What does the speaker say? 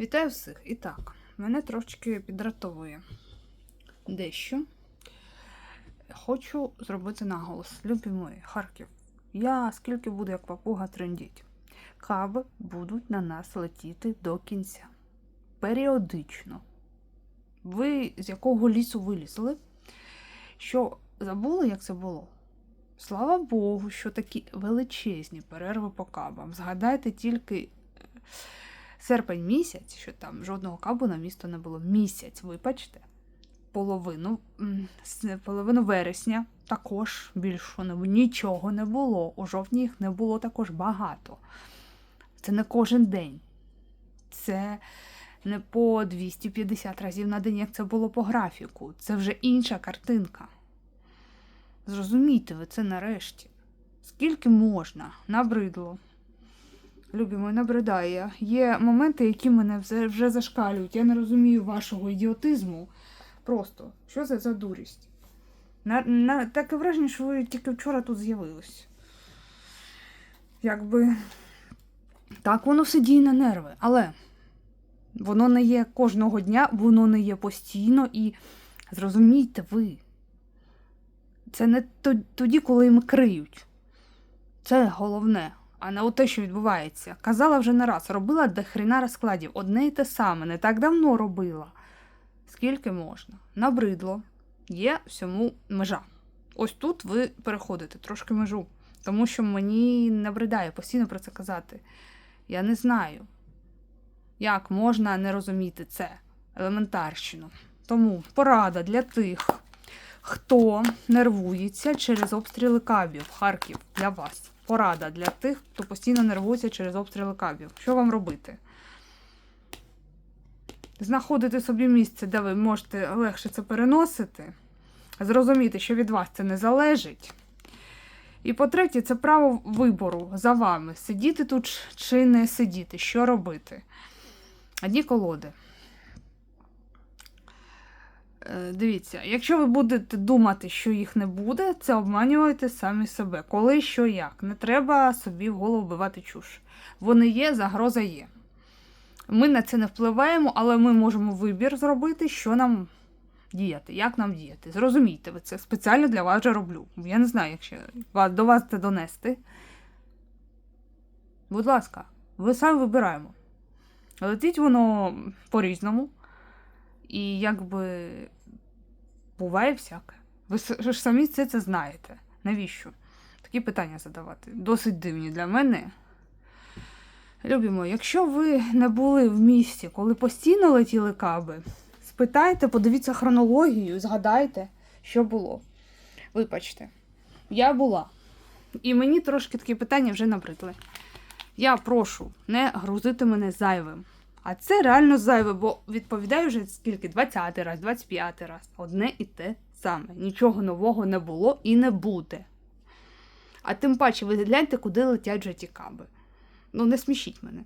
Вітаю всіх. І так, мене трошки підратовує дещо. Хочу зробити наголос. Любі мої, Харків. Я скільки буду як папуга трендіть. Каби будуть на нас летіти до кінця. Періодично. Ви з якого лісу вилізли? Що забули, як це було? Слава Богу, що такі величезні перерви по кабам. Згадайте тільки е, серпень місяць, що там жодного кабу на місто не було. Місяць, вибачте. Половину, половину вересня також більше нічого не було. У жовтні їх не було також багато. Це не кожен день. Це не по 250 разів на день, як це було по графіку. Це вже інша картинка. Зрозумійте ви це нарешті. Скільки можна? Набридло. Любі набридає. Є моменти, які мене вже зашкалюють. Я не розумію вашого ідіотизму. Просто, що це за дурість? На, на, таке враження, що ви тільки вчора тут з'явились. Якби. Так, воно все діє на нерви, але воно не є кожного дня, воно не є постійно і зрозумійте ви. Це не тоді, коли їм криють. Це головне, а не те, що відбувається. Казала вже не раз, робила до хрена розкладів. Одне і те саме, не так давно робила. Скільки можна? Набридло. Є всьому межа. Ось тут ви переходите трошки межу. Тому що мені набридає постійно про це казати. Я не знаю, як можна не розуміти це елементарщину. Тому порада для тих, хто нервується через обстріли кабів. Харків для вас. Порада для тих, хто постійно нервується через обстріли кабів. Що вам робити? Знаходити собі місце, де ви можете легше це переносити, зрозуміти, що від вас це не залежить. І по-третє, це право вибору за вами: сидіти тут чи не сидіти, що робити. Одні колоди. Е, Дивіться, якщо ви будете думати, що їх не буде, це обманюєте самі себе. Коли що як. Не треба собі в голову вбивати чуш. Вони є, загроза є. Ми на це не впливаємо, але ми можемо вибір зробити, що нам діяти, як нам діяти. Зрозумійте, ви це спеціально для вас же роблю. Я не знаю, як ще до вас це донести. Будь ласка, ви самі вибираємо. Летить воно по-різному. І якби буває всяке. Ви ж самі це, це знаєте. Навіщо? Такі питання задавати. Досить дивні для мене. Любімо, якщо ви не були в місті, коли постійно летіли каби, спитайте, подивіться хронологію, згадайте, що було. Вибачте, я була. І мені трошки такі питання вже набридли. Я прошу не грузити мене зайвим. А це реально зайве, бо відповідаю вже скільки? 20 раз, 25 раз. Одне і те саме. Нічого нового не було і не буде. А тим паче, ви гляньте, куди летять вже ті каби. Ну, не смішіть мене.